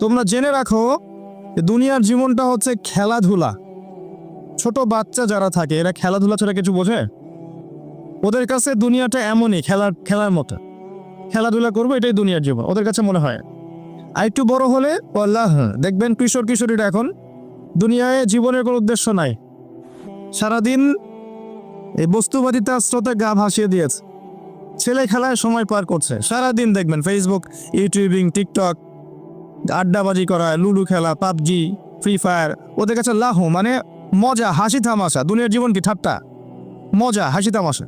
তোমরা জেনে রাখো দুনিয়ার জীবনটা হচ্ছে খেলাধুলা। ছোট বাচ্চা যারা থাকে, এরা খেলাধুলা ছাড়া কিছু বোঝে? ওদের কাছে দুনিয়াটা এমনই, খেলার খেলার মতো। খেলাধুলা করব, এটাই দুনিয়ার জীবন, ওদের কাছে মনে হয়। আর একটু বড় হলে আল্লাহ দেখবেন কিশোর কিশোরীরা এখন দুনিয়ায় জীবনের কোনো উদ্দেশ্য নাই। সারাদিন এই বস্তুবাদিতা স্রোতে গা ভাসিয়ে দিয়েছে। ছেলে খেলায় সময় পার করছে। সারাদিন দেখবেন ফেসবুক ইউটিউবিং টিকটক আড্ডাবাজি করা, লুডো খেলা, পাবজি ফ্রি ফায়ার ওদের কাছে লাহো মানে মজা, হাসি তামাশা, দুনিয়ার জীবন কি ঠাট্টা? মজা, হাসি তামাশা।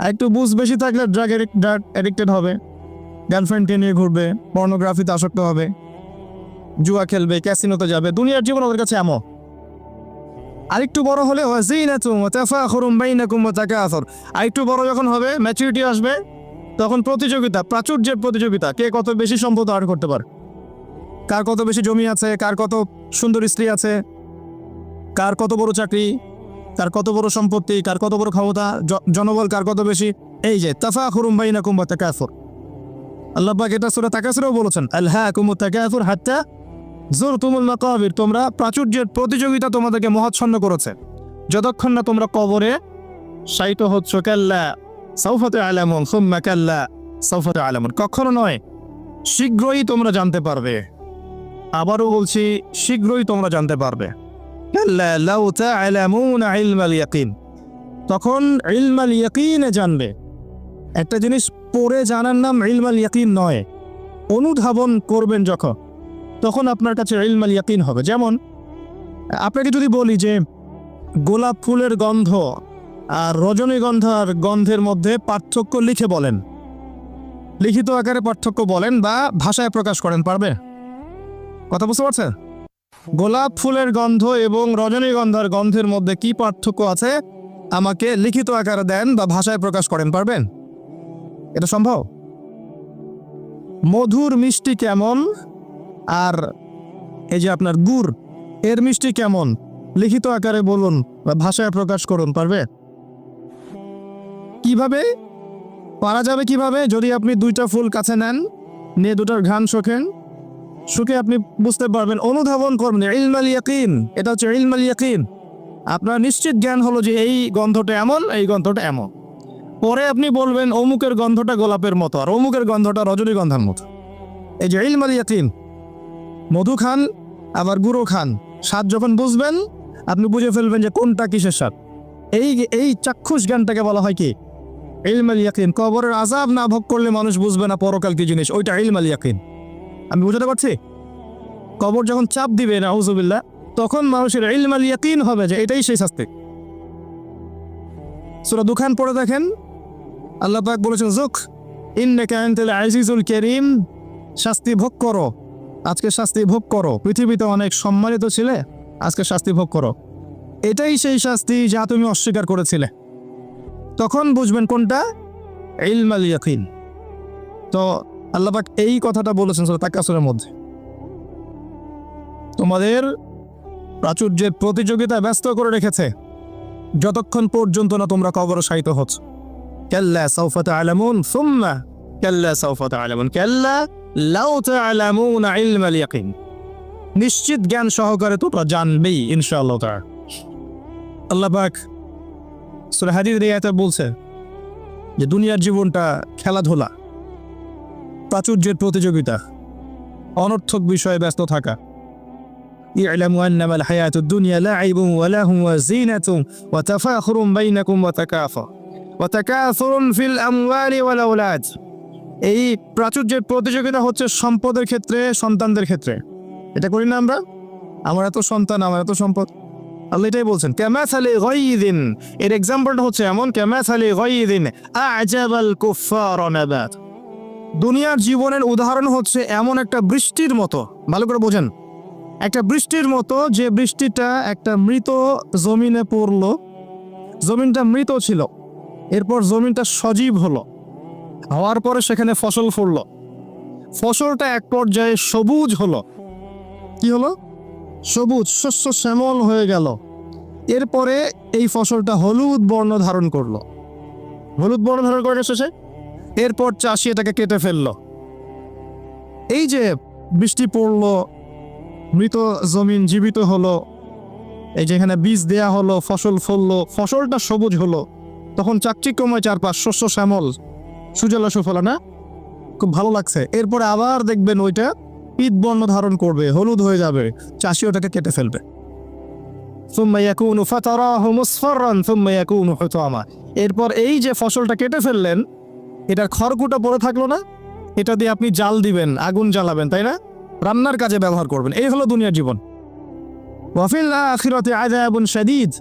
আর একটু বুঝ বেশি থাকলে ড্রাগ ড্রাগ অ্যাডিক্টেড হবে। গার্লফ্রেন্ডকে নিয়ে ঘুরবে পর্নোগ্রাফিতে আসক্ত হবে। জুয়া খেলবে ক্যাসিনোতে যাবে, দুনিয়ার জীবন ওদের কাছে এমন। আরেকটু বড় হলে আরেকটু বড় যখন হবে ম্যাচুরিটি আসবে, তখন প্রতিযোগিতা, প্রাচুর্যের প্রতিযোগিতা, কে কত বেশি সম্পদ আর্ন করতে পারে। কার কত বেশি জমি আছে, কার কত সুন্দর স্ত্রী আছে, কার কত বড় চাকরি, কার কত বড় সম্পত্তি, কার কত বড় ক্ষমতা জনবল কার কত বেশি, এই যে তাফা তাফাখুরুম বাইনাকুম ওয়া তাকাসুর আল্লাহ পাক এটা সূরা তাকাসুরেও বলেছেন, আলহাকুম তাকাসুর হাত্তা জোর তুমুল মাকাবির, তোমরা প্রাচুর্যের প্রতিযোগিতা তোমাদেরকে মহাচ্ছন্ন করেছে। যতক্ষণ না তোমরা কবরে শায়িত হচ্ছ, কাল্লা সৌফতে আলামুন সুম্মা কাল্লা সৌফতে আলামুন কখনো নয়, শীঘ্রই তোমরা জানতে পারবে। আবারও বলছি, শীঘ্রই তোমরা জানতে পারবে। তখন ইলমাল ইয়াকিনে জানবে। একটা জিনিস পড়ে জানার নাম ইলমাল ইয়াকিন নয়, অনুধাবন করবেন যখন। তখন আপনার কাছে ইলমাল ইয়াকিন হবে। যেমন, আপনাকে যদি বলি যে, গোলাপ ফুলের গন্ধ আর রজনীগন্ধার গন্ধের মধ্যে পার্থক্য লিখে বলেন। লিখিত আকারে পার্থক্য বলেন বা ভাষায় প্রকাশ করেন, পারবে? কথা বুঝতে পারছেন? গোলাপ ফুলের গন্ধ এবং রজনীগন্ধার গন্ধের মধ্যে কি পার্থক্য আছে? আমাকে লিখিত আকারে দেন বা ভাষায় প্রকাশ করেন, পারবেন? এটা সম্ভব? মধুর মিষ্টি কেমন? আর এই যে আপনার গুড়, এর মিষ্টি কেমন? লিখিত আকারে বলুন বা ভাষায় প্রকাশ করুন পারবে কীভাবে? পারা যাবে কীভাবে? যদি আপনি দুইটা ফুল কাছে নেন, নিয়ে দুটার ঘ্রাণ শোকেন শুকে আপনি বুঝতে পারবেন, অনুধাবন করবেন, ইলমাল ইয়াকিন, এটা হচ্ছে ইলমাল ইয়াকিন। আপনার নিশ্চিত জ্ঞান হলো যে এই গন্ধটা এমন, এই গন্ধটা এমন। পরে আপনি বলবেন, অমুকের গন্ধটা গোলাপের মতো, আর অমুকের গন্ধটা রজনীগন্ধার মতো। এই যে ইলমাল ইয়াকিন, মধু খান, আবার গুঁড়ো খান, স্বাদ যখন বুঝবেন, আপনি বুঝে ফেলবেন যে কোনটা কিসের স্বাদ। এই এই চাক্ষুষ জ্ঞানটাকে বলা হয় কি? ইলমাল ইয়াকিন, কবরের আজাব না ভোগ করলে মানুষ বুঝবে না পরকাল কি জিনিস, ওইটা ইলমাল ইয়াকিন। আমি বুঝাতে পারছি? কবর যখন চাপ দিবে না হুজুবিল্লা তখন মানুষের ইলমাল ইয়াকিন হবে যে এটাই সেই শাস্তি। সুরা দুখান পড়ে দেখেন, আল্লাহ পাক বলেছেন, জুক, ইন্নাকা আনতাল আজিজুল করিম। শাস্তি ভোগ করো। আজকে শাস্তি ভোগ করো। পৃথিবীতে অনেক সম্মানিত ছিলে, আজকে শাস্তি ভোগ করো। এটাই সেই শাস্তি যা তুমি অস্বীকার করেছিলে। তখন বুঝবেন কোনটা? ইলমাল ইয়াকিন। তো আল্লাপাক এই কথাটা বলেছেন সুরা তাকাসুরের মধ্যে। তোমাদের প্রাচুর্যের প্রতিযোগিতা ব্যস্ত করে রেখেছে। যতক্ষণ পর্যন্ত না তোমরা কবর সাহিত হচ্ছ। সাউফা তা'লামুন সুম্মা কাল্লা সাউফা তা'লামুন কাল্লা লাউ তা'লামুনা ইলমাল ইয়াকিন। নিশ্চিত জ্ঞান সহকারে তোমরা জানবেই, ইনশাআল্লাহ তাআলা। আল্লাহ পাক রিয়াতে বলছে যে, দুনিয়ার জীবনটা খেলাধুলা প্রাচুর্যের প্রতিযোগিতা অনর্থক বিষয়ে ব্যস্ত থাকা اعلموا انما الحياه الدنيا لعب ولهو وزينه وتفاخر بينكم وتكاثر وتكاثر في الاموال والاولاد এই প্রাচুর্যের প্রতিযোগিতা হচ্ছে সম্পদের ক্ষেত্রে সন্তানদের ক্ষেত্রে এটা করি না আমরা আমার এত সন্তান আমার এত সম্পদ আল্লাহ এটাই বলছেন ক্যামাথালি গয়দিন এর এক্সাম্পলটা হচ্ছে এমন ক্যামাথালি গয়দিন আজাবাল কুফার নাবাত দুনিয়ার জীবনের উদাহরণ হচ্ছে এমন একটা বৃষ্টির মতো। ভালো করে বোঝেন। একটা বৃষ্টির মতো যে বৃষ্টিটা একটা মৃত জমিনে পড়ল। জমিনটা মৃত ছিল। এরপর জমিনটা সজীব হলো। হওয়ার পরে সেখানে ফসল ফললো ফসলটা এক পর্যায়ে সবুজ হলো। কি হলো? সবুজ, শস্য শ্যামল হয়ে গেল। এরপরে এই ফসলটা হলুদ বর্ণ ধারণ করল। হলুদ বর্ণ ধারণ করে শেষে এরপর চাষি এটাকে কেটে ফেলল। এই যে বৃষ্টি পড়ল, মৃত জমিন জীবিত হলো, এই যেখানে বীজ দেয়া হলো, ফসল ফললো, ফসলটা সবুজ হলো, তখন চাকচিক্যময় চারপাশ, শস্য, শ্যামল, সুজলা, সুফলা, না? খুব ভালো লাগছে। এরপরে আবার দেখবেন ওইটা পিত বর্ণ ধারণ করবে, হলুদ হয়ে যাবে, চাষি ওটাকে কেটে ফেলবে। এরপর এই যে ফসলটা কেটে ফেললেন এটার খড়কুটা পড়ে থাকল না, এটা দিয়ে আপনি জাল দিবেন, আগুন জ্বালাবেন, তাই না? রান্নার কাজে ব্যবহার করবেন, এই হলো দুনিয়ার জীবন। শাদীদ।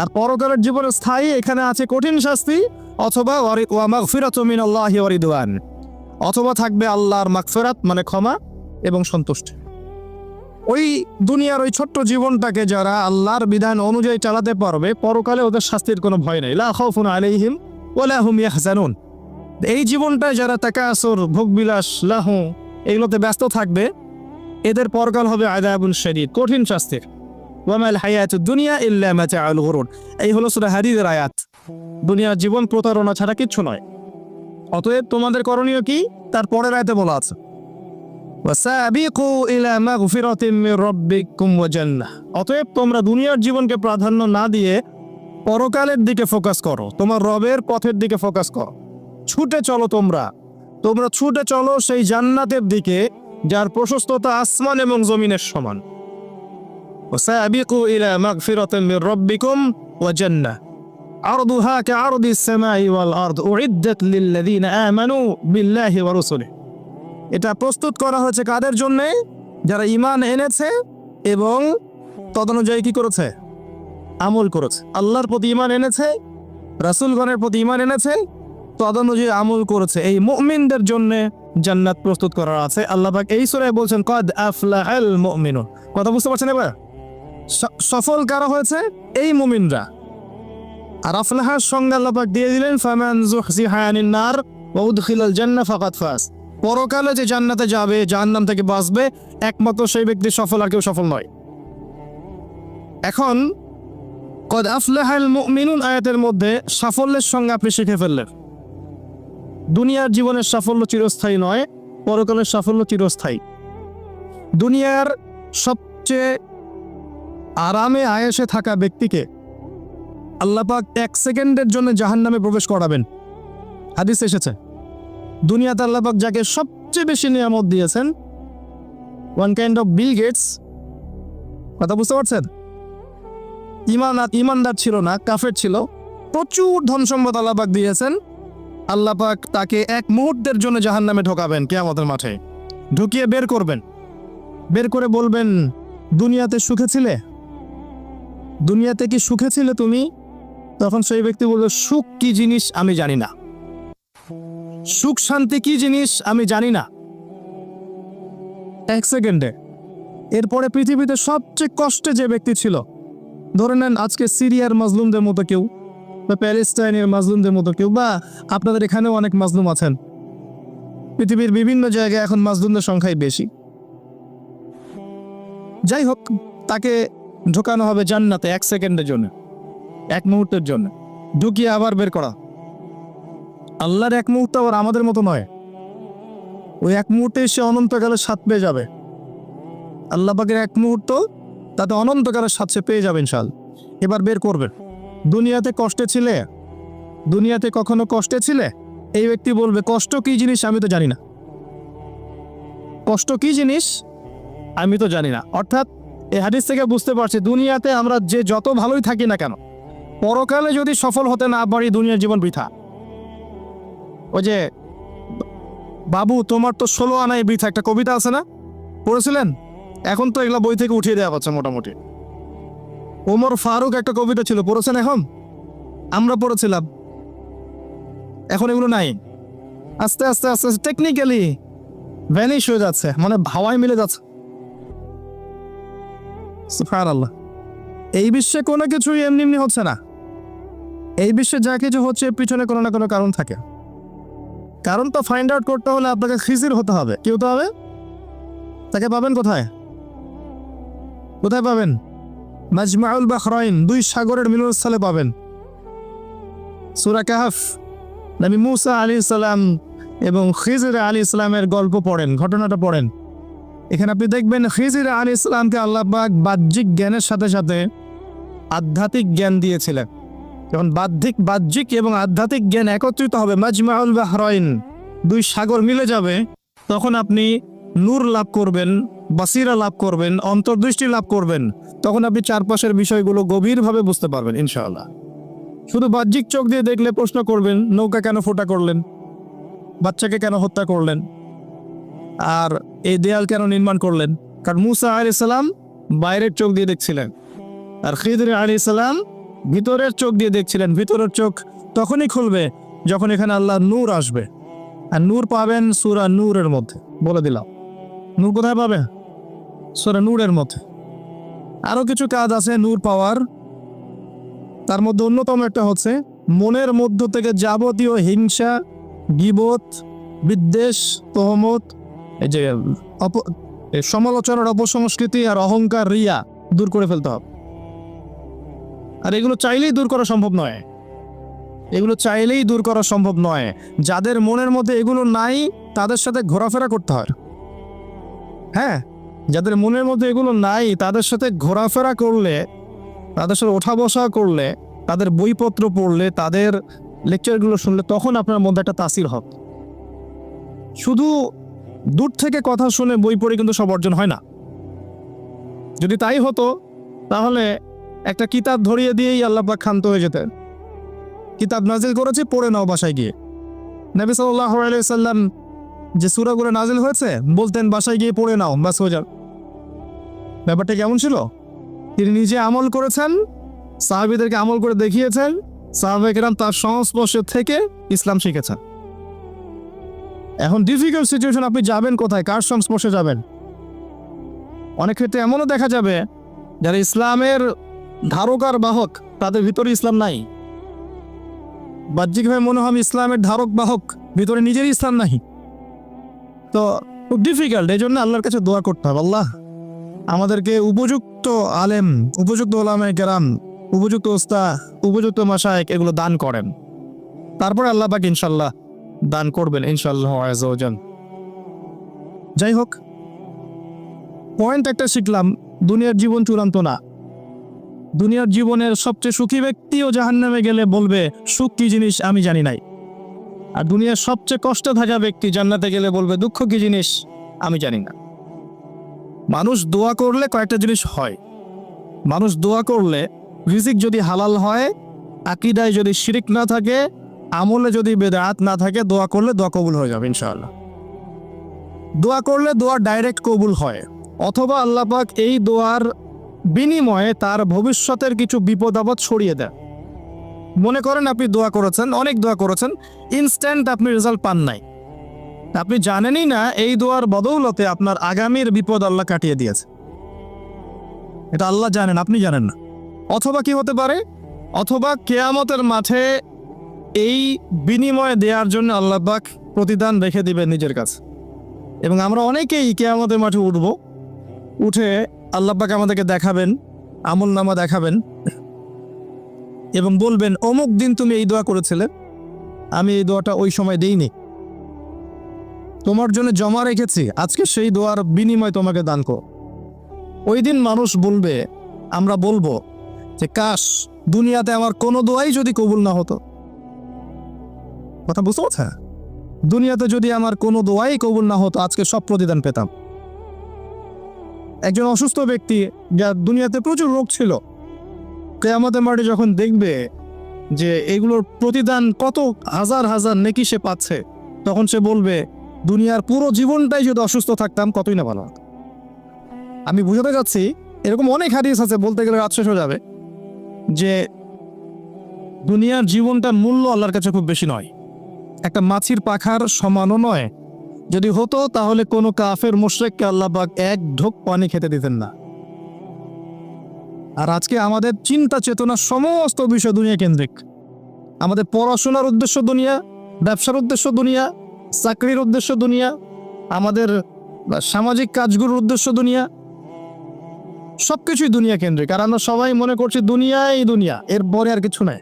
আর পরকালের জীবনে স্থায়ী এখানে আছে কঠিন শাস্তি, অথবা ওয়া ওয়া রিদওয়ান। অথবা থাকবে আল্লাহর মাগফিরাত মানে ক্ষমা এবং সন্তুষ্টি। ওই দুনিয়ার ওই ছোট্ট জীবনটাকে যারা আল্লাহর বিধান অনুযায়ী চালাতে পারবে, পরকালে ওদের শাস্তির কোনো ভয় নেই। লা খাউফুন আলাইহিম ওয়ালা হুম ইয়াহজানুন। এই জীবনটায় যারা তাকাসুর, ভোগবিলাস, লাহ, এগুলোতে ব্যস্ত থাকবে, এদের পরকাল হবে আদাবুল শরীর কঠিন শাস্তির। ওয়ামাল হায়াত দুনিয়া ইল্লা মাচা আল গরুন এই হলো সুরা হাদিদের আয়াত। দুনিয়ার জীবন প্রতারণা ছাড়া কিচ্ছু নয়। অতএব তোমাদের করণীয় কি? তার পরের আয়াতে বলা আছে। অতএব তোমরা দুনিয়ার জীবনকে প্রাধান্য না দিয়ে পরকালের দিকে ফোকাস করো। তোমার রবের পথের দিকে ফোকাস করো। ছুটে চলো তোমরা তোমরা ছুটে চলো সেই জান্নাতের দিকে যার প্রশস্ততা আসমান এবং জমিনের সমান وسابقوا إلى مغفرة من ربكم وجنة عرضها كعرض السماء والأرض أعدت للذين آمنوا بالله ورسله এটা প্রস্তুত করা হয়েছে কাদের জন্য যারা ইমান এনেছে এবং তদনুযায়ী কি করেছে আমল করেছে আল্লাহর প্রতি ইমান এনেছে রাসূলগণের প্রতি ইমান এনেছে তদনুযায়ী আমল করেছে, এই মুমিনদের জন্য জান্নাত প্রস্তুত করা আছে। আল্লাহ পাক এই সূরায় বলছেন, কদ আফলাহাল মুমিনুন। কথা বুঝতে পারছেন এবার? সফল কারা হয়েছে? এই মুমিনরা। আর আফলাহার সঙ্গে আল্লাহ পাক দিয়ে দিলেন, ফামান জুহজিহা আনিন নার ওয়া উদখিলাল জান্নাহ ফাকাদ ফাজ। পরকালে যে জান্নাতে যাবে, জাহান্নাম থেকে বাঁচবে, একমাত্র সেই ব্যক্তি সফল আর কেউ সফল নয়। এখন, কদ আফলাহাল মুমিনুন আয়াতের মধ্যে সাফল্যের সঙ্গে আপনি শিখে ফেললেন। দুনিয়ার জীবনের সাফল্য চিরস্থায়ী নয়, পরকালের সাফল্য চিরস্থায়ী। দুনিয়ার সবচেয়ে আরামে আয়েসে থাকা ব্যক্তিকে আল্লাপাক এক সেকেন্ডের জন্য জাহান্নামে প্রবেশ করাবেন। হাদিস এসেছে। দুনিয়াতে আল্লাপাক যাকে সবচেয়ে বেশি নিয়ামত দিয়েছেন one kind of Bill Gates কথা বুঝতে পারছেন? ইমান ইমানদার ছিল না, কাফের ছিল। প্রচুর ধন সম্পদ আল্লাপাক দিয়েছেন। আল্লাপাক তাকে এক মুহূর্তের জন্য জাহান নামে ঢোকাবেন কেয়ামতের মাঠে। ঢুকিয়ে বের করবেন। বের করে বলবেন, দুনিয়াতে সুখে ছিলে? দুনিয়াতে কি সুখে ছিলে তুমি? তখন সেই ব্যক্তি বলবে, সুখ কি জিনিস আমি জানি না। সুখ শান্তি কি জিনিস আমি জানি না। এক সেকেন্ডে। এরপরে পৃথিবীতে সবচেয়ে কষ্টে যে ব্যক্তি ছিল, ধরে নেন আজকে সিরিয়ার মাজলুমদের মতো কেউ বা প্যালেস্টাইনের মাজলুমদের মতো কেউ বা আপনাদের এখানেও অনেক মাজলুম আছেন। পৃথিবীর বিভিন্ন জায়গায় এখন মাজলুমদের সংখ্যাই বেশি। যাই হোক, তাকে ঢোকানো হবে জান্নাতে এক সেকেন্ডের জন্য, এক মুহূর্তের জন্য। ঢুকিয়ে আবার বের করা। আল্লাহর এক মুহূর্ত আবার আমাদের মতো নয়। ওই এক মুহূর্তে সে অনন্তকালের স্বাদ পেয়ে যাবে। আল্লাহ পাকের এক মুহূর্ত তাতে অনন্তকালের স্বাদ সে পেয়ে যাবেন শাল এবার বের করবেন। দুনিয়াতে কষ্টে ছিলে? দুনিয়াতে কখনো কষ্টে ছিলে? এই ব্যক্তি বলবে, কষ্ট কি জিনিস আমি তো জানি না। কষ্ট কি জিনিস আমি তো জানি না। অর্থাৎ এ হাদিস থেকে বুঝতে পারছি, দুনিয়াতে আমরা যে যত ভালোই থাকি না কেন, পরকালে যদি সফল হতে না পারি, দুনিয়ার জীবন বৃথা। ওই যে, বাবু, তোমার তো ষোলো আনায় বৃথা, একটা কবিতা আছে না? পড়েছিলেন? এখন তো এগুলো বই থেকে উঠিয়ে দেওয়া হচ্ছে মোটামুটি। ওমর ফারুক একটা কবিতা ছিল, পড়েছেন এখন? আমরা পড়েছিলাম। এখন এগুলো নাই। আস্তে আস্তে আস্তে আস্তে টেকনিক্যালি ভ্যানিশ হয়ে যাচ্ছে মানে হাওয়ায় মিলে যাচ্ছে। আল্লাহ এই বিশ্বে কোনো কিছুই এমনি এমনি হচ্ছে না। এই বিশ্বে যা কিছু হচ্ছে পিছনে কোনো না কোনো কারণ থাকে। কারণ তো ফাইন্ড আউট করতে হলে আপনাকে খিজির হতে হবে। কি হতে হবে? তাকে পাবেন কোথায়? কোথায় পাবেন? মাজমাউল বাহরাইন দুই সাগরের মিলনস্থলে পাবেন। সুরা কাহাফ মুসা আলী ইসলাম এবং খিজর আলী ইসলামের গল্প পড়েন, ঘটনাটা পড়েন। এখানে আপনি দেখবেন খিজির আলী ইসলামকে আল্লাহ পাক বাহ্যিক জ্ঞানের সাথে সাথে আধ্যাত্মিক জ্ঞান দিয়েছিলেন। যখন বাহ্যিক বাহ্যিক এবং আধ্যাত্মিক জ্ঞান একত্রিত হবে, মাজমাউল বাহরাইন দুই সাগর মিলে যাবে, তখন আপনি নূর লাভ করবেন বাসিরা লাভ করবেন, অন্তর্দৃষ্টি লাভ করবেন, তখন আপনি চারপাশের বিষয়গুলো গভীরভাবে বুঝতে পারবেন, ইনশাআল্লাহ। শুধু বাহ্যিক চোখ দিয়ে দেখলে প্রশ্ন করবেন, নৌকা কেন ফোটা করলেন? বাচ্চাকে কেন হত্যা করলেন? আর এই দেয়াল কেন নির্মাণ করলেন? কারণ মুসা আলি বাইরের চোখ দিয়ে দেখছিলেন, আর খিদর আলি ভিতরের চোখ দিয়ে দেখছিলেন। ভিতরের চোখ তখনই খুলবে যখন এখানে আল্লাহ নূর আসবে। আর নূর পাবেন সুরা নূরের মধ্যে। বলে দিলাম। নূর কোথায় পাবে সুরা নূরের মধ্যে। আরও কিছু কাজ আছে, নূর পাওয়ার। তার মধ্যে অন্যতম একটা হচ্ছে, মনের মধ্য থেকে যাবতীয় হিংসা, গিবত, বিদ্বেষ, তহমত, এই যে, অপ- সমালোচনার অপসংস্কৃতি আর অহংকার, রিয়া দূর করে ফেলতে হবে। আর এগুলো চাইলেই দূর করা সম্ভব নয়। এগুলো চাইলেই দূর করা সম্ভব নয়। যাদের মনের মধ্যে এগুলো নাই, তাদের সাথে ঘোরাফেরা করতে হয়। হ্যাঁ? যাদের মনের মধ্যে এগুলো নাই, তাদের সাথে ঘোরাফেরা করলে, তাদের সাথে ওঠা বসা করলে, তাদের বইপত্র পড়লে, তাদের লেকচারগুলো শুনলে তখন আপনার মধ্যে একটা তাসির হবে। শুধু দূর থেকে কথা শুনে বই পড়ে কিন্তু সব অর্জন হয় না। যদি তাই হতো, তাহলে একটা কিতাব ধরিয়ে দিয়েই আল্লাপাক ক্ষান্ত হয়ে যেতেন। কিতাব নাজিল করেছে, পড়ে নাও বাসায় গিয়ে। নবী সাল্লাহ সাল্লাম যে সুরাগুলো নাজিল হয়েছে, বলতেন বাসায় গিয়ে পড়ে নাও বাস হয়ে যান ব্যাপারটা কেমন ছিল? তিনি নিজে আমল করেছেন, সাহাবিদেরকে আমল করে দেখিয়েছেন সাহাবেকেরাম তার সংস্পর্শ থেকে ইসলাম শিখেছেন। এখন ডিফিকাল্ট সিচুয়েশন আপনি যাবেন কোথায়? কার সংস্পর্শে যাবেন? অনেক ক্ষেত্রে এমনও দেখা যাবে, যারা ইসলামের ধারকার বাহক, তাদের ভিতরে ইসলাম নাই। বাহ্যিকভাবে মনে হয় ইসলামের ধারক বাহক, ভিতরে নিজেরই ইসলাম নাই। তো খুব ডিফিকাল্ট এই জন্য আল্লাহর কাছে দোয়া করতে হবে। আল্লাহ, আমাদেরকে উপযুক্ত আলেম, উপযুক্ত ওলামে কেরাম, উপযুক্ত ওস্তা উপযুক্ত মাসায়েক এগুলো দান করেন। তারপরে আল্লাহ পাক ইনশাল্লাহ দান করবেন ইনশাল্লাহ আজান যাই হোক পয়েন্ট একটা শিখলাম, দুনিয়ার জীবন চূড়ান্ত না। দুনিয়ার জীবনের সবচেয়ে সুখী ব্যক্তিও জাহান্নামে গেলে বলবে, সুখ কি জিনিস আমি জানি নাই। আর দুনিয়ার সবচেয়ে কষ্টে থাকা ব্যক্তি জান্নাতে গেলে বলবে, দুঃখ কি জিনিস? আমি জানি না। মানুষ দোয়া করলে কয়েকটা জিনিস হয়। মানুষ দোয়া করলে রিজিক যদি হালাল হয়, আকিদায় যদি শিরিক না থাকে, আমলে যদি বেদাত না থাকে, দোয়া করলে দোয়া কবুল হয়ে যাবে ইনশাআল্লাহ। দোয়া করলে দোয়া ডাইরেক্ট কবুল হয়। অথবা আল্লাহ পাক এই দোয়ার বিনিময়ে তার ভবিষ্যতের কিছু বিপদ আপদ সরিয়ে দেয় মনে করেন আপনি দোয়া করেছেন, অনেক দোয়া করেছেন ইনস্ট্যান্ট আপনি রেজাল্ট পান নাই। আপনি জানেনই না, এই দোয়ার বদৌলতে আপনার আগামীর বিপদ আল্লাহ কাটিয়ে দিয়েছে। এটা আল্লাহ জানেন, আপনি জানেন না। অথবা কি হতে পারে? অথবা কেয়ামতের মাঠে এই বিনিময় দেওয়ার জন্য আল্লাহ পাক প্রতিদান রেখে দিবেন নিজের কাছে। এবং আমরা অনেকেই কেয়ামতের মাঠে উঠব, উঠে আল্লাহ পাক আমাদেরকে দেখাবেন আমল নামা দেখাবেন। এবং বলবেন, অমুক দিন তুমি এই দোয়া করেছিলে। আমি এই দোয়াটা ওই সময় দেইনি। তোমার জন্য জমা রেখেছি। আজকে সেই দোয়ার বিনিময় তোমাকে দান কর ওই দিন মানুষ বলবে, আমরা বলব যে, কাশ, দুনিয়াতে আমার কোনো দোয়াই যদি কবুল না হতো। কথা বুঝতে পারছে? দুনিয়াতে যদি আমার কোনো দোয়াই কবুল না হতো, আজকে সব প্রতিদান পেতাম। একজন অসুস্থ ব্যক্তি, যার দুনিয়াতে প্রচুর রোগ ছিল কেয়ামতের মাঠে যখন দেখবে যে এগুলোর প্রতিদান কত হাজার হাজার নেকি সে পাচ্ছে, তখন সে বলবে, দুনিয়ার পুরো জীবনটাই যদি অসুস্থ থাকতাম, কতই না ভালো আমি বুঝাতে যাচ্ছি এরকম অনেক হাদিস আছে, বলতে গেলে রাত শেষ হয়ে যাবে, যে দুনিয়ার জীবনটার মূল্য আল্লাহর কাছে খুব বেশি নয়। একটা মাছির পাখার সমানও নয়। যদি হতো, তাহলে কোনো কাফের, মোশরেককে আল্লাহ পাক এক ঢোক পানি খেতে দিতেন না। আর আজকে আমাদের চিন্তা চেতনা সমস্ত বিষয় দুনিয়া কেন্দ্রিক। আমাদের পড়াশোনার উদ্দেশ্য দুনিয়া, ব্যবসার উদ্দেশ্য দুনিয়া, চাকরির উদ্দেশ্য দুনিয়া, আমাদের সামাজিক কাজগুলোর উদ্দেশ্য দুনিয়া, সবকিছুই দুনিয়া কেন্দ্রিক। আর আমরা সবাই মনে করছি দুনিয়াই দুনিয়া এর পরে আর কিছু নাই।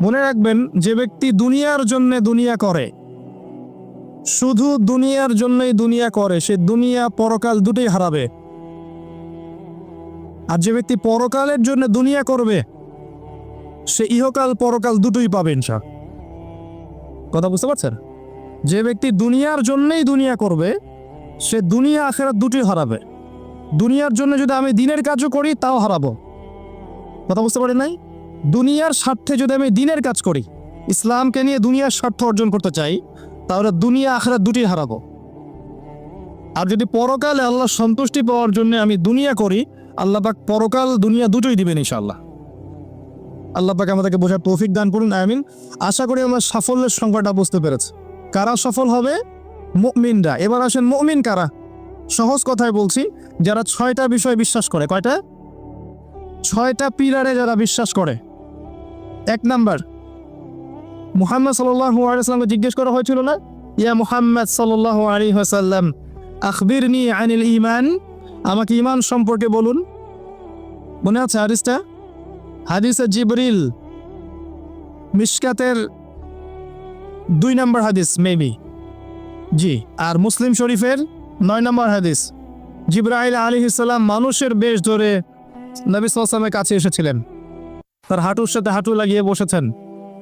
মনে রাখবেন, যে ব্যক্তি দুনিয়ার জন্য দুনিয়া করে, শুধু দুনিয়ার জন্যই দুনিয়া করে, সে দুনিয়া পরকাল দুটোই হারাবে। আর যে ব্যক্তি পরকালের জন্য দুনিয়া করবে, সে ইহকাল পরকাল দুটোই পাবে ইনশা। কথা বুঝতে পারছেন? যে ব্যক্তি দুনিয়ার জন্যই দুনিয়া করবে, সে দুনিয়া আখেরাত দুটোই হারাবে। দুনিয়ার জন্য যদি আমি দিনের কাজও করি, তাও হারাবো। কথা বুঝতে পারি নাই? দুনিয়ার স্বার্থে যদি আমি দিনের কাজ করি, ইসলামকে নিয়ে দুনিয়ার স্বার্থ অর্জন করতে চাই, তাহলে দুনিয়া আখেরাত দুটি হারাবো। আর যদি পরকালে আল্লাহ সন্তুষ্টি পাওয়ার জন্য আমি দুনিয়া করি আল্লাহ পাক পরকাল, দুনিয়া দুটোই দিবেন ইনশাআল্লাহ। আল্লাহ পাক আমাদেরকে বোঝার তৌফিক দান করুন, আমিন। আশা করি আমরা সাফল্যের সংখ্যাটা বুঝতে পেরেছি। কারা সফল হবে? মুমিনরা। এবার আসেন মুমিন কারা? সহজ কথায় বলছি, যারা ছয়টা বিষয় বিশ্বাস করে, কয়টা? ছয়টা পিলারে যারা বিশ্বাস করে। এক নাম্বার, মুহাম্মদ আলাইসাল্লামকে জিজ্ঞেস করা হয়েছিল না? ইয়া মুহাম্মদ সাল্লাহ আলী আখবির নি আনিল ইমান আমাকে ইমান সম্পর্কে বলুন। মনে আছে হাদিসটা? হাদিসে জিবরিল মিশকাতের দুই নম্বর হাদিস, মেবি। জি, আর মুসলিম শরীফের নয় নম্বর হাদিস। জিব্রাইল আলী ইসলাম মানুষের বেশ ধরে নবী সালামের কাছে এসেছিলেন। তার হাঁটুর সাথে হাঁটু লাগিয়ে বসেছেন।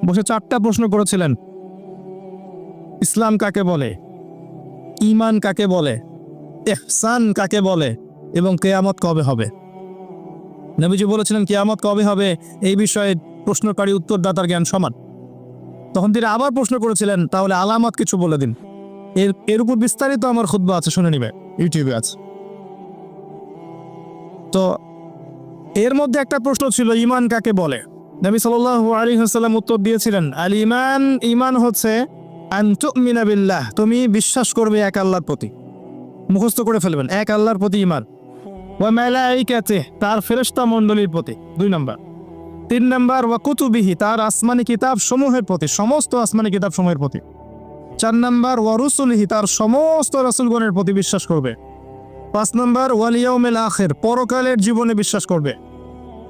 বসে চারটা প্রশ্ন করেছিলেন। ইসলাম কাকে বলে? ইমান কাকে বলে? এহসান কাকে বলে? এবং কেয়ামত কবে হবে? নবীজি বলেছিলেন, কেয়ামত কবে হবে? এই বিষয়ে প্রশ্নকারী উত্তরদাতার জ্ঞান সমান। তখন তিনি আবার প্রশ্ন করেছিলেন, তাহলে আলামত কিছু বলে দিন। এর এর উপর বিস্তারিত আমার খুদ্া আছে, শুনে নিবে। ইউটিউবে আছে। তো, এর মধ্যে একটা প্রশ্ন ছিল, ইমান কাকে বলে? নবী সাল্লাল্লাহু আলাইহি ওয়াসাল্লাম উত্তর দিয়েছিলেন আল ইমান ইমান হচ্ছে তুমি বিশ্বাস করবে এক আল্লাহর প্রতি। মুখস্থ করে ফেলবেন, এক আল্লাহর প্রতি ইমান। ওয়া তার ফেরেশতা মণ্ডলীর প্রতি। দুই নম্বর। তিন নম্বর, ওয়া কুতুবিহি, তার আসমানি কিতাব সমূহের প্রতি, সমস্ত আসমানি কিতাব সমূহের প্রতি। চার নম্বর, ওয়া রুসুলিহি, তার সমস্ত রাসূলগণের প্রতি বিশ্বাস করবে। পাঁচ নম্বর, ওয়াল ইয়াউমিল আখির, পরকালের জীবনে বিশ্বাস করবে।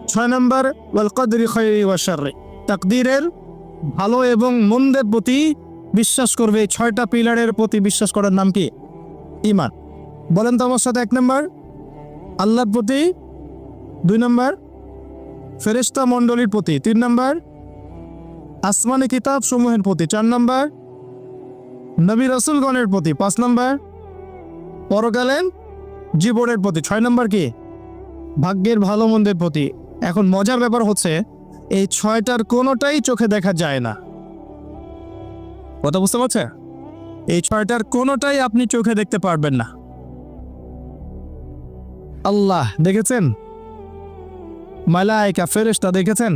ছয় নম্বর, ওয়াল কদরি খৈরি তাকদীরের ভালো এবং মন্দের প্রতি বিশ্বাস করবে। ছয়টা পিলারের প্রতি বিশ্বাস করার নাম কি? ইমান বলেন তো আমার সাথে এক নম্বর। আল্লাহর প্রতি, দুই নম্বর, ফেরেশতা মণ্ডলীর প্রতি, তিন নম্বর, আসমানি কিতাব সমূহের প্রতি, চার নম্বর, নবী রসুলগণের প্রতি, পাঁচ নম্বর পরকালের জীবনের প্রতি, ছয় নম্বর কি? ভাগ্যের ভালো মন্দের প্রতি। এখন মজার ব্যাপার হচ্ছে, এই ছয়টার কোনোটাই চোখে দেখা যায় না। কথা বুঝতে পারছে এই ছয়টার কোনোটাই আপনি চোখে দেখতে পারবেন না। আল্লাহ দেখেছেন? মালাইকা ফেরেশতা দেখেছেন?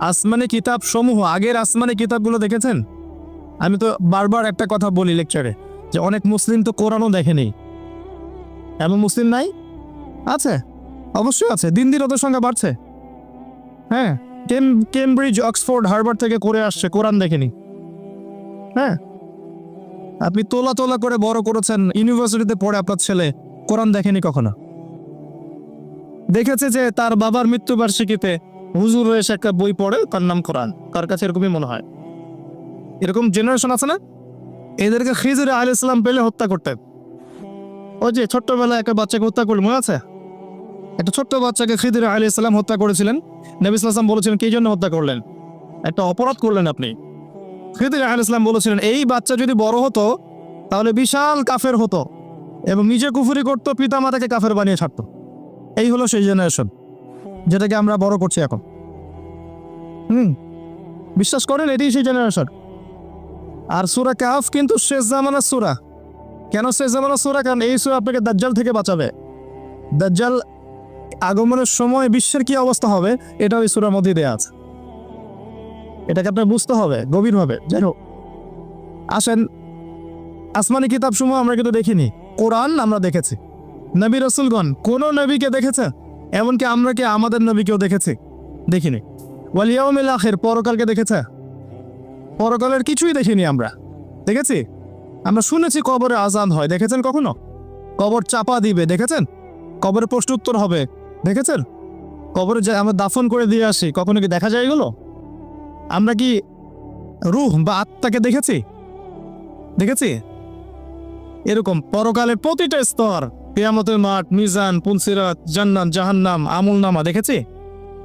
আসমানি কিতাব সমূহ, আগের আসমানি কিতাবগুলো দেখেছেন? আমি তো বারবার একটা কথা বলি লেকচারে যে অনেক মুসলিম তো কোরআনও দেখেনি। এমন মুসলিম নাই? আছে, অবশ্যই আছে দিন দিন ওদের সংখ্যা বাড়ছে। হ্যাঁ কেম, কেমব্রিজ, অক্সফোর্ড, হার্ভার্ড থেকে করে আসছে, কোরআন দেখেনি। হ্যাঁ আপনি তোলা তোলা করে বড় করেছেন, ইউনিভার্সিটিতে পড়ে আপনার ছেলে। কোরআন দেখেনি কখনো? দেখেছে যে তার বাবার মৃত্যুবার্ষিকীতে হুজুর এসে একটা বই পড়ে, তার নাম কোরআন। কার কাছে এরকমই মনে হয়? এরকম জেনারেশন আছে না? এদেরকে খিজুর আল ইসলাম পেলে হত্যা করতেন। ওই যে ছোট্টবেলায় একটা বাচ্চাকে হত্যা করল মনে আছে? একটা ছোট্ট বাচ্চাকে খিদির আলী ইসলাম হত্যা করেছিলেন। নবী ইসলাম বলেছিলেন, কি জন্য হত্যা করলেন? একটা অপরাধ করলেন আপনি। খিদির আলী ইসলাম বলেছিলেন, এই বাচ্চা যদি বড় হতো, তাহলে বিশাল কাফের হতো। এবং নিজে কুফুরি করতো পিতা মাতাকে কাফের বানিয়ে ছাড়তো। এই হলো সেই জেনারেশন যেটাকে আমরা বড় করছি এখন। হুম, বিশ্বাস করেন, এটাই সেই জেনারেশন আর সুরা কাফ কিন্তু শেষ জামানার সুরা। কেন শেষ জামানার সুরা? কারণ এই সুরা আপনাকে দাজ্জাল থেকে বাঁচাবে। দাজ্জাল আগমনের সময় বিশ্বের কি অবস্থা হবে এটা ওই সুরার মধ্যে দেওয়া আছে। এটাকে আপনার বুঝতে হবে, গভীরভাবে। যাই হোক, আসেন আসমানি কিতাব সমূহ আমরা কিন্তু দেখিনি। কোরআন আমরা দেখেছি। নবী রসুলগণ কোন নবীকে দেখেছে এমনকি আমরা কি আমাদের নবীকেও দেখেছি? দেখিনি। ওয়ালিয়াউমিল আখির, পরকালকে দেখেছে? পরকালের কিছুই দেখিনি আমরা। দেখেছি? আমরা শুনেছি কবরে আজান হয়। দেখেছেন কখনো? কবর চাপা দিবে। দেখেছেন? কবরে প্রশ্ন উত্তর হবে। দেখেছেন? কবরে যে আমরা দাফন করে দিয়ে আসি, কখনো কি দেখা যায় এগুলো? আমরা কি রুহ বা আত্মাকে দেখেছি? দেখেছি? এরকম পরকালের প্রতিটা স্তর, কেয়ামতের মাঠ, মিজান পুলসিরাত জান্নাত, জাহান্নাম আমুল নামা দেখেছি?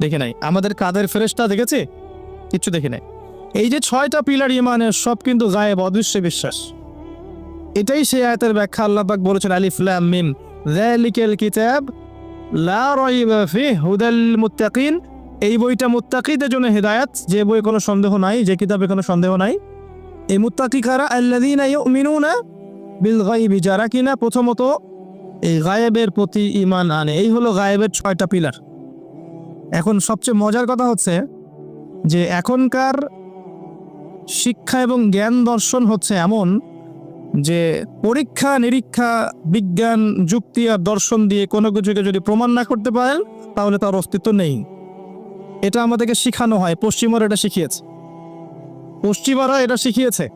দেখে নাই। আমাদের কাদের ফেরেশতা দেখেছি? কিচ্ছু দেখে নাই। এই যে ছয়টা পিলার ইমানের, সব কিন্তু গায়েব, অদৃশ্য বিশ্বাস। এটাই সেই আয়াতের ব্যাখ্যা আল্লাহবাক বলেছেন, আলিফ, লাম, মিম। যালিকাল কিতাব লা রাইবা ফিহি হুদাল মুত্তাকিন। এই বইটা মুত্তাকিদের জন্য হেদায়াত। যে বই কোনো সন্দেহ নাই, যে কিতাবে কোনো সন্দেহ নাই। এই মুত্তাকি কারা? আল্লাযীনা ইউমিনুনা বিল গায়বি যারা কিনা প্রথমত এই গায়েবের প্রতি ইমান আনে। এই হলো গায়েবের ছয়টা পিলার। এখন সবচেয়ে মজার কথা হচ্ছে যে এখনকার শিক্ষা এবং জ্ঞান দর্শন হচ্ছে এমন যে পরীক্ষা, নিরীক্ষা, বিজ্ঞান, যুক্তি আর দর্শন দিয়ে কোনো কিছুকে যদি প্রমাণ না করতে পারেন, তাহলে তার অস্তিত্ব নেই। এটা আমাদেরকে শিখানো হয়। পশ্চিমরা এটা শিখিয়েছে। পশ্চিমারা এটা শিখিয়েছে।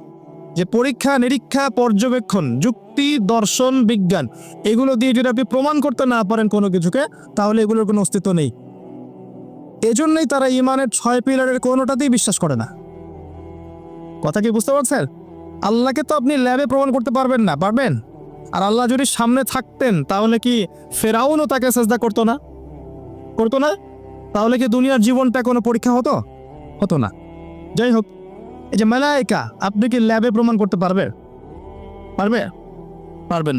যে পরীক্ষা, নিরীক্ষা, পর্যবেক্ষণ, যুক্তি, দর্শন, বিজ্ঞান, এগুলো দিয়ে যদি আপনি প্রমাণ করতে না পারেন কোনো কিছুকে, তাহলে এগুলোর কোনো অস্তিত্ব নেই। এজন্যই তারা ইমানের ছয় পিলারের কোনোটাতেই বিশ্বাস করে না। কথা কি বুঝতে পারছেন? আল্লাহকে তো আপনি ল্যাবে প্রমাণ করতে পারবেন না, পারবেন? আর আল্লাহ যদি সামনে থাকতেন, তাহলে কি ফেরাউনও তাকে চেষ্টা করতো না? করতো না? তাহলে কি দুনিয়ার জীবনটা কোনো পরীক্ষা হতো? হতো না। যাই হোক এই যে মেলায়িকা আপনি কি ল্যাবে প্রমাণ করতে পারবে পারবে পারবেন।